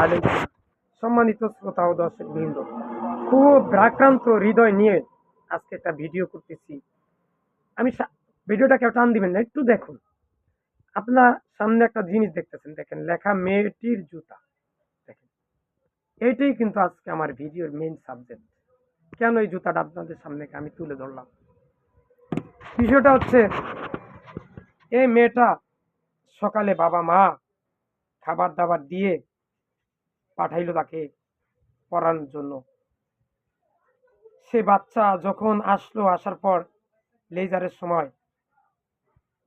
আলাইকুম সম্মানিত শ্রোতা ও দর্শক বৃন্দ খুব ভারাক্রান্ত হৃদয় নিয়ে আজকে একটা ভিডিও করতেছি। আমি ভিডিওটা কেউ টান দিবেন না, একটু দেখুন। আপনার সামনে একটা জিনিস দেখতেছেন, দেখেন, লেখা মেয়েটির জুতা। দেখেন, এইটাই কিন্তু আজকে আমার ভিডিওর মেইন সাবজেক্ট কেন এই জুতাটা আপনাদের সামনে আমি তুলে ধরলাম? বিষয়টা হচ্ছে, এই মেয়েটা সকালে বাবা মা খাবার দাবার দিয়ে পাঠাইলো তাকে পড়ানোর জন্য। সে বাচ্চা যখন আসলো, আসার পর লেজারের সময়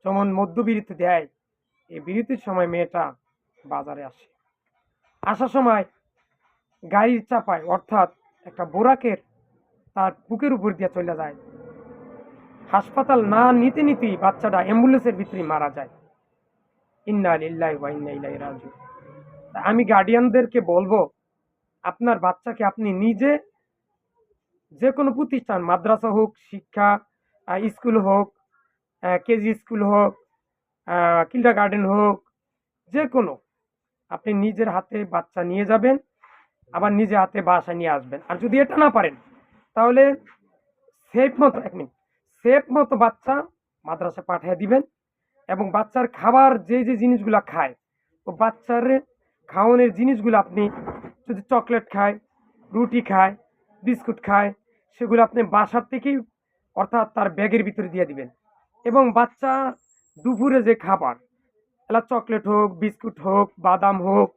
যেমন মধ্যবিরতি দেয়, এই বিরতির সময় মেয়েটা বাজারে আসে। আসার সময় গাড়ির চাপায়, অর্থাৎ একটা বোরাকের তার বুকের উপর দিয়ে চলে যায়। হাসপাতাল না নিতে নিতেই বাচ্চাটা অ্যাম্বুলেন্সের ভিতরে মারা যায়। ইন্না ওয়া ইন্না ইলাইহি রাজিউন। তা আমি গার্ডিয়ানদেরকে বলব, আপনার বাচ্চাকে আপনি নিজে যে কোনো প্রতিষ্ঠান, মাদ্রাসা হোক, শিক্ষা স্কুল হোক কেজি স্কুল হোক কিন্ডার গার্ডেন হোক যে কোনো আপনি নিজের হাতে বাচ্চা নিয়ে যাবেন, আবার নিজে হাতে বাসায় নিয়ে আসবেন। আর যদি এটা না পারেন, তাহলে সেফ মতো, এক মিনিট সেফ মতো বাচ্চা মাদ্রাসা পাঠিয়ে দিবেন এবং বাচ্চার খাবার, যে যে জিনিসগুলো খায়, ও বাচ্চার খাওয়ানোর জিনিসগুলো আপনি যদি চকলেট খায়, রুটি খায়, বিস্কুট খায়, সেগুলো আপনি বাসার থেকেই অর্থাৎ তার ব্যাগের ভিতরে দিয়ে দিবেন। এবং বাচ্চা দুপুরে যে খাবার, এলা চকলেট হোক, বিস্কুট হোক, বাদাম হোক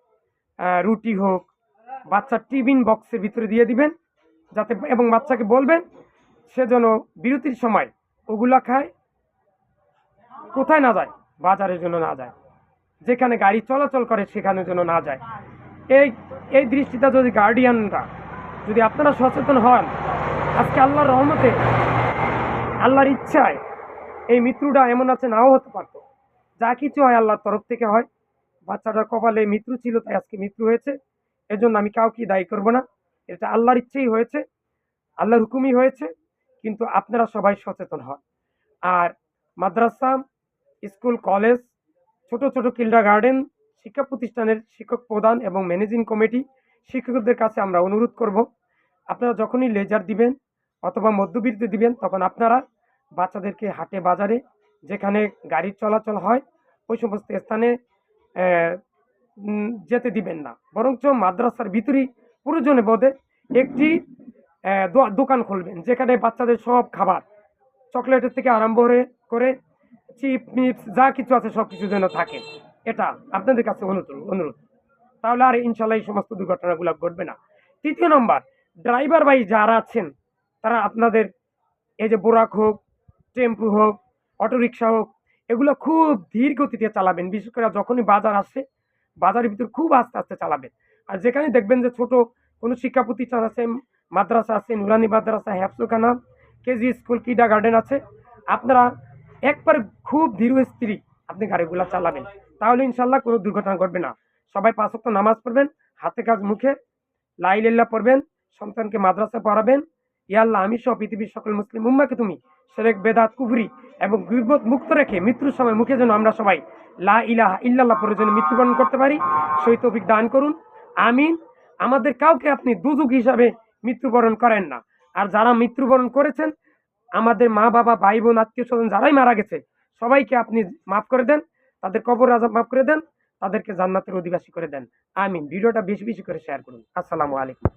রুটি হোক বাচ্চার টিফিন বক্সের ভিতরে দিয়ে দিবেন, যাতে এবং বাচ্চাকে বলবেন, সে যেন বিরতির সময় ওগুলা খায়, কোথায় না যায়, বাজারের জন্য না যায়। যেখানে গাড়ি চলাচল করে সেখানে যেন না যায়। এই এই দৃষ্টিটা যদি গার্ডিয়ানরা যদি আপনারা সচেতন হন, আজকে আল্লাহর রহমতে, আল্লাহর ইচ্ছায় এই মৃত্যুটা এমন আছে, নাও হতে পারতো। যা কিছু হয় আল্লাহর তরফ থেকে হয়। বাচ্চাটার কপালে মৃত্যু ছিল, তাই আজকে মৃত্যু হয়েছে। এজন্য আমি কাউকে দায়ী করব না। এটা আল্লাহর ইচ্ছেই হয়েছে, আল্লাহর হুকুমই হয়েছে, কিন্তু আপনারা সবাই সচেতন হন। আর মাদ্রাসা, স্কুল, কলেজ ছোট ছোট কিল্ডার গার্ডেন শিক্ষা প্রতিষ্ঠানের শিক্ষক প্রধান এবং ম্যানেজিং কমিটি শিক্ষকদের কাছে আমরা অনুরোধ করব, আপনারা যখনই লেজার দিবেন অথবা মধ্যবিরতি দিবেন, তখন আপনারা বাচ্চাদেরকে হাটে বাজারে যেখানে গাড়ির চলাচল হয়, ওই সমস্ত স্থানে যেতে দিবেন না। বরঞ্চ মাদ্রাসার ভিতরেই প্রয়োজনে বোধে একটি দোকান খুলবেন, যেখানে বাচ্চাদের সব খাবার, চকলেটের থেকে আরম্ভ করে চিপ, মিপস, যা কিছু আছে সব কিছু যেন থাকে। এটা আপনাদের কাছে অনুরোধ তাহলে আর ইনশাল্লাহ এই সমস্ত দুর্ঘটনাগুলো ঘটবে না। তৃতীয় নম্বর, ড্রাইভার ভাই যারা আছেন, তারা আপনাদের এই যে বোরাক হোক, টেম্পু হোক, অটোরিকশা হোক, এগুলো খুব ধীর গতিতে চালাবেন। বিশেষ করে যখনই বাজার আসে, বাজারের ভিতর খুব আস্তে আস্তে চালাবেন। আর যেখানে দেখবেন যে ছোট কোনো শিক্ষা প্রতিষ্ঠান আছে, মাদ্রাসা আছে, নুরানি মাদ্রাসা, হ্যাফসুখানা, কেজি স্কুল, কিডা গার্ডেন আছে, আপনারা একবার খুব ধীর স্ত্রী আপনি গাড়িগুলো চালাবেন, তাহলে ইনশাল্লাহ কোনো দুর্ঘটনা ঘটবে না। সবাই পাঁচ ওয়াক্ত নামাজ পড়বেন, হাতে কাজ মুখে লাইলিল্লাহ পড়বেন, সন্তানকে মাদ্রাসা পড়াবেন। ইয়াল্লাহ আমি সহ পৃথিবীর সকল মুসলিম উম্মাকে তুমি সেরেক, বেদাত, কুফরি এবং গির্বত মুক্ত রেখে মৃত্যুর সময় মুখে যেন আমরা সবাই লা ইলাহা ইল্লাল্লাহ পরে যেন মৃত্যুবরণ করতে পারি, সেই দান করুন। আমিন। আমাদের কাউকে আপনি দুযুগ হিসাবে মৃত্যুবরণ করেন না। আর যারা মৃত্যুবরণ করেছেন আমাদের মা বাবা, ভাই বোন, আত্মীয় স্বজন যারাই মারা গেছে, সবাইকে আপনি মাফ করে দেন, তাদের কবর আজাব মাফ করে দেন, তাদেরকে জান্নাতের অধিবাসী করে দেন। আমিন। ভিডিওটা বেশি বেশি করে শেয়ার করুন। আসসালামু আলাইকুম।